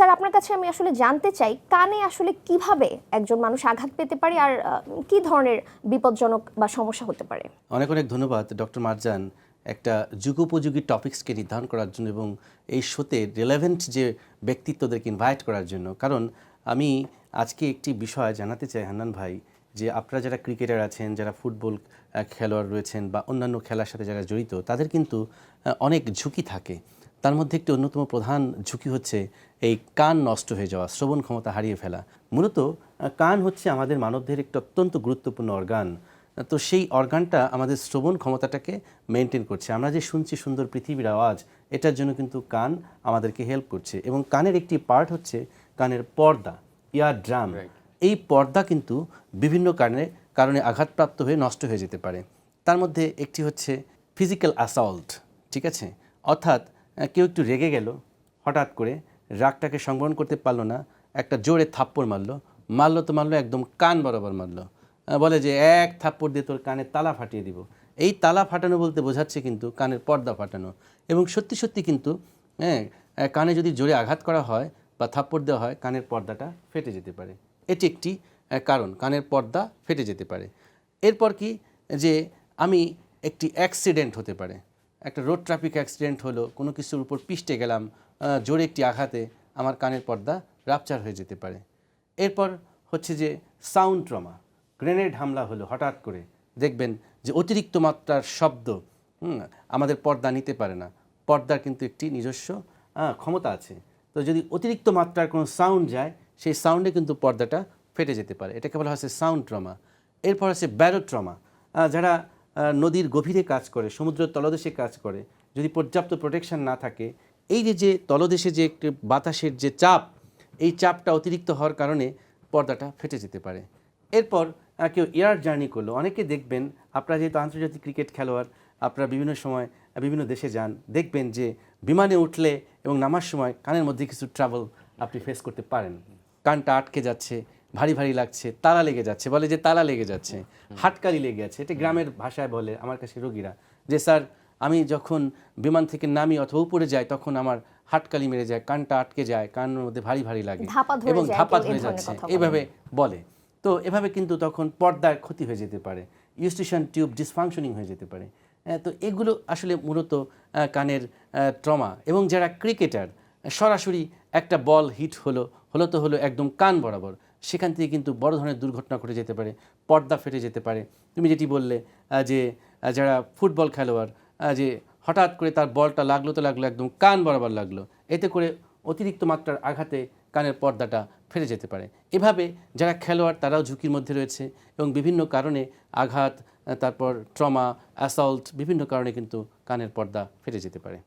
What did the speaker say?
Sir, আপনার কাছে আমি আসলে জানতে চাই, কানে আসলে কীভাবে একজন মানুষ আঘাত পেতে পারে আর কি ধরনের বিপজ্জনক বা সমস্যা হতে পারে? অনেক অনেক ধন্যবাদ, ডক্টর মারজান, একটা যুগোপযোগী টপিক্সকে নির্ধারণ করার জন্য এবং এই শোতে রিলেভেন্ট যে ব্যক্তিত্বদেরকে ইনভাইট করার জন্য। কারণ আমি আজকে একটি বিষয় জানাতে চাই হান্নান ভাই, যে আপনারা যারা ক্রিকেটার আছেন, যারা ফুটবল খেলোয়াড় রয়েছেন বা অন্যান্য খেলার সাথে যারা জড়িত, তাদের কিন্তু অনেক ঝুঁকি থাকে। তার মধ্যে একটি অন্যতম প্রধান ঝুঁকি হচ্ছে এই কান নষ্ট হয়ে যাওয়া শ্রবণ ক্ষমতা হারিয়ে ফেলা। মূলত কান হচ্ছে আমাদের মানবদের একটি অত্যন্ত গুরুত্বপূর্ণ অর্গান। তো সেই অর্গানটা আমাদের শ্রবণ ক্ষমতাটাকে মেনটেন করছে। আমরা যে শুনছি সুন্দর পৃথিবীর আওয়াজ এটার জন্য কিন্তু কান আমাদেরকে হেল্প করছে। এবং কানের একটি পার্ট হচ্ছে কানের পর্দা ইয়ার ড্রাম এই পর্দা কিন্তু বিভিন্ন কারণে কারণে আঘাতপ্রাপ্ত হয়ে নষ্ট হয়ে যেতে পারে। তার মধ্যে একটি হচ্ছে ফিজিক্যাল অ্যাসল্ট ঠিক আছে? অর্থাৎ কেউ একটু রেগে গেল, হঠাৎ করে রাগটাকে সংবরণ করতে পারল না, একটা জোরে থাপ্পড় মারলো মারলো তো মারলো একদম কান বরাবর মারলো। বলে যে, এক থাপ্পড় দিয়ে তোর কানের তালা ফাটিয়ে দিব। এই তালা ফাটানো বলতে বোঝাচ্ছে কিন্তু কানের পর্দা ফাটানো। এবং সত্যি সত্যি কিন্তু হ্যাঁ কানে যদি জোরে আঘাত করা হয় বা থাপ্পড় দেওয়া হয়, কানের পর্দাটা ফেটে যেতে পারে। এটি একটি কারণ, কানের পর্দা ফেটে যেতে পারে। এরপর কি? যে, আমি একটি অ্যাক্সিডেন্ট হতে পারে। একটা রোড ট্রাফিক অ্যাক্সিডেন্ট হলো, কোনো কিছুর উপর পিষ্টে গেলাম জোরে একটি আঘাতে আমার কানের পর্দা রাপচার হয়ে যেতে পারে। এরপর হচ্ছে যে সাউন্ড ট্রমা গ্রেনেড হামলা হলো হঠাৎ করে। দেখবেন যে অতিরিক্ত মাত্রার শব্দ আমাদের পর্দা নিতে পারে না। পর্দার কিন্তু একটি নিজস্ব ক্ষমতা আছে। তো যদি অতিরিক্ত মাত্রার কোনো সাউন্ড যায়, সেই সাউন্ডে কিন্তু পর্দাটা ফেটে যেতে পারে। এটাকে বলা হচ্ছে সাউন্ড ট্রমা এরপর আছে ব্যারো ট্রমা যারা নদীর গভীরে কাজ করে, সমুদ্রের তলদেশে কাজ করে, যদি পর্যাপ্ত প্রোটেকশন না থাকে, এই যে যে তলদেশে যে একটি বাতাসের যে চাপ, এই চাপটা অতিরিক্ত হওয়ার কারণে পর্দাটা ফেটে যেতে পারে। এরপর কেউ এয়ার জার্নি করল। অনেকে দেখবেন, আপনারা যেহেতু আন্তর্জাতিক ক্রিকেট খেলোয়াড়, আপনারা বিভিন্ন সময়, বিভিন্ন দেশে যান, দেখবেন যে বিমানে উঠলে এবং নামার সময় কানের মধ্যে কিছু ট্রাভেল আপনি ফেস করতে পারেন। কানটা আটকে যাচ্ছে ভারী ভারী লাগছে তালা লেগে যাচ্ছে বলে যে তালা লেগে যাচ্ছে হাটকালি লেগে যাচ্ছে এটা গ্রামের ভাষায় বলে আমার কাছে রোগীরা যে স্যার আমি যখন বিমান থেকে নামি অথবা উপরে যাই তখন আমার হাটকালি মেরে যায় কানটা আটকে যায় কানের মধ্যে ভারী ভারী লাগে এবং ধাপা ধরে যাচ্ছে। বলে। এভাবে বলে। তো এভাবে কিন্তু তখন পর্দার ক্ষতি হয়ে যেতে পারে ইউস্টেশন টিউব ডিসফাংশনিং হয়ে যেতে পারে। তো এগুলো আসলে মূলত কানের ট্রমা এবং যারা ক্রিকেটার সরাসরি একটা বল হিট হলো হলো তো হলো একদম কান বরাবর। সেখান থেকে কিন্তু বড় ধরনের দুর্ঘটনা ঘটে যেতে পারে, পর্দা ফেটে যেতে পারে। তুমি যেটি বললে যে যারা ফুটবল খেলোয়াড় যে, হঠাৎ করে তার বলটা লাগল তো লাগল, একদম কান বরাবর লাগল, এতে করে অতিরিক্ত মাত্রার আঘাতে কানের পর্দাটা ফেটে যেতে পারে। এভাবে যারা খেলোয়াড়, তারাও ঝুঁকির মধ্যে রয়েছে এবং বিভিন্ন কারণে আঘাত তারপর ট্রমা, অ্যাসল্ট, বিভিন্ন কারণে কিন্তু কানের পর্দা ফেটে যেতে পারে।